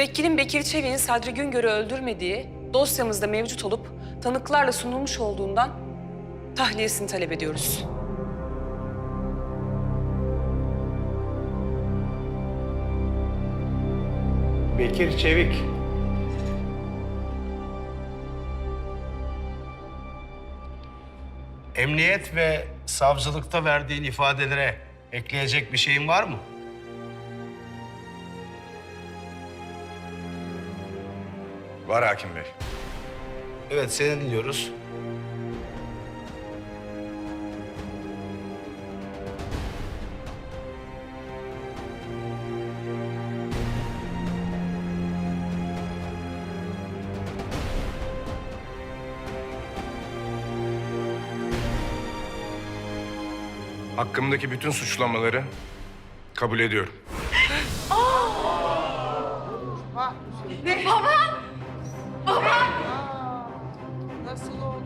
Müvekkilin Bekir Çevik'in Sadri Güngör'ü öldürmediği dosyamızda mevcut olup tanıklarla sunulmuş olduğundan tahliyesini talep ediyoruz. Bekir Çevik. Emniyet ve savcılıkta verdiğin ifadelere ekleyecek bir şeyin var mı? Var hakim bey. Evet, seni dinliyoruz. Hakkımdaki bütün suçlamaları kabul ediyorum. Nasıl oldu?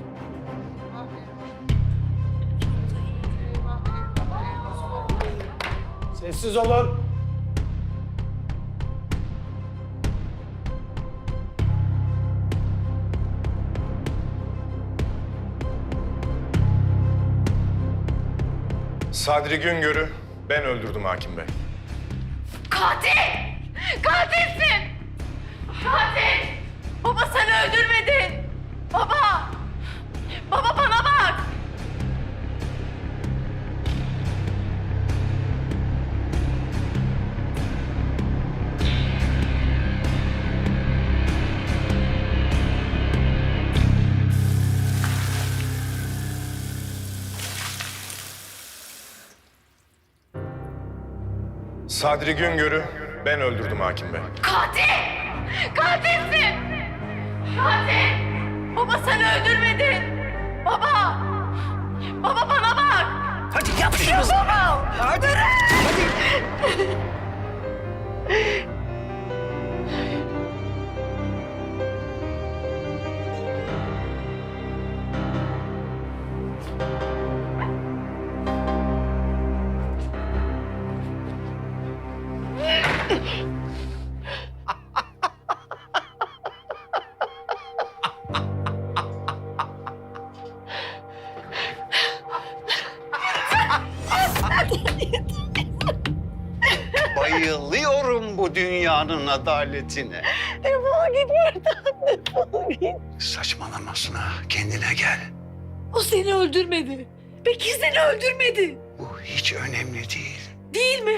Sessiz olun. Sadri Güngör'ü ben öldürdüm hakim bey. Katil! Katilsin! Katil! Baba sen öldürmedin! Sadri Güngör'ü ben öldürdüm hakim bey. Katil! Katilsin! Katil! Baba sen öldürmedin! Baba! Baba bana bak! Hadi yap şunu. Baba! Bayılıyorum bu dünyanın adaletine. Defol git buradan, defol git. Saçmalama Suna, kendine gel. O seni öldürmedi. Bekir seni öldürmedi. Bu hiç önemli değil. Değil mi?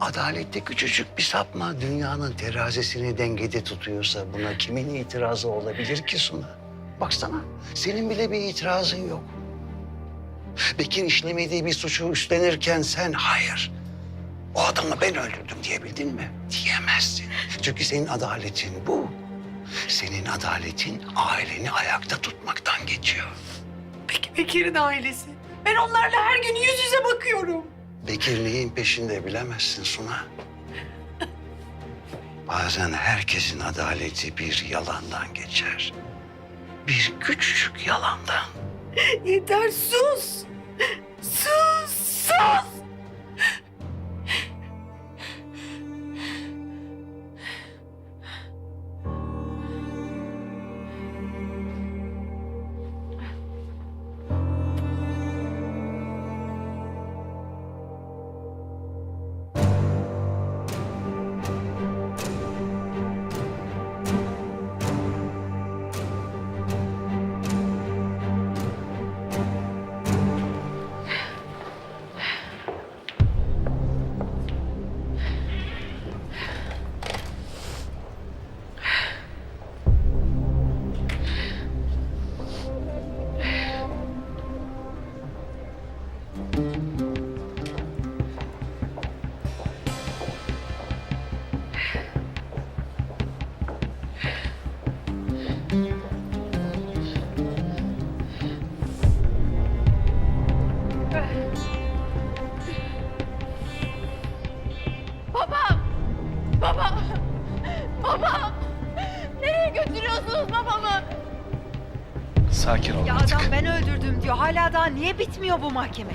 Adalette küçücük bir sapma dünyanın terazisini dengede tutuyorsa buna kimin itirazı olabilir ki Suna? Baksana, senin bile bir itirazın yok. Bekir işlemediği bir suçu üstlenirken sen hayır. O adamı ben öldürdüm diyebildin mi? Diyemezsin. Çünkü senin adaletin bu. Senin adaletin aileni ayakta tutmaktan geçiyor. Peki Bekir'in ailesi. Ben onlarla her gün yüz yüze bakıyorum. Bekir neyin peşinde bilemezsin Suna. Bazen herkesin adaleti bir yalandan geçer. Bir küçücük yalandan. Yeter sus. Sus, sus. Babam! Baba! Baba! Nereye götürüyorsunuz babamı? Sakin ol Ya artık. adam ben öldürdüm diyor. Hala daha niye bitmiyor bu mahkeme?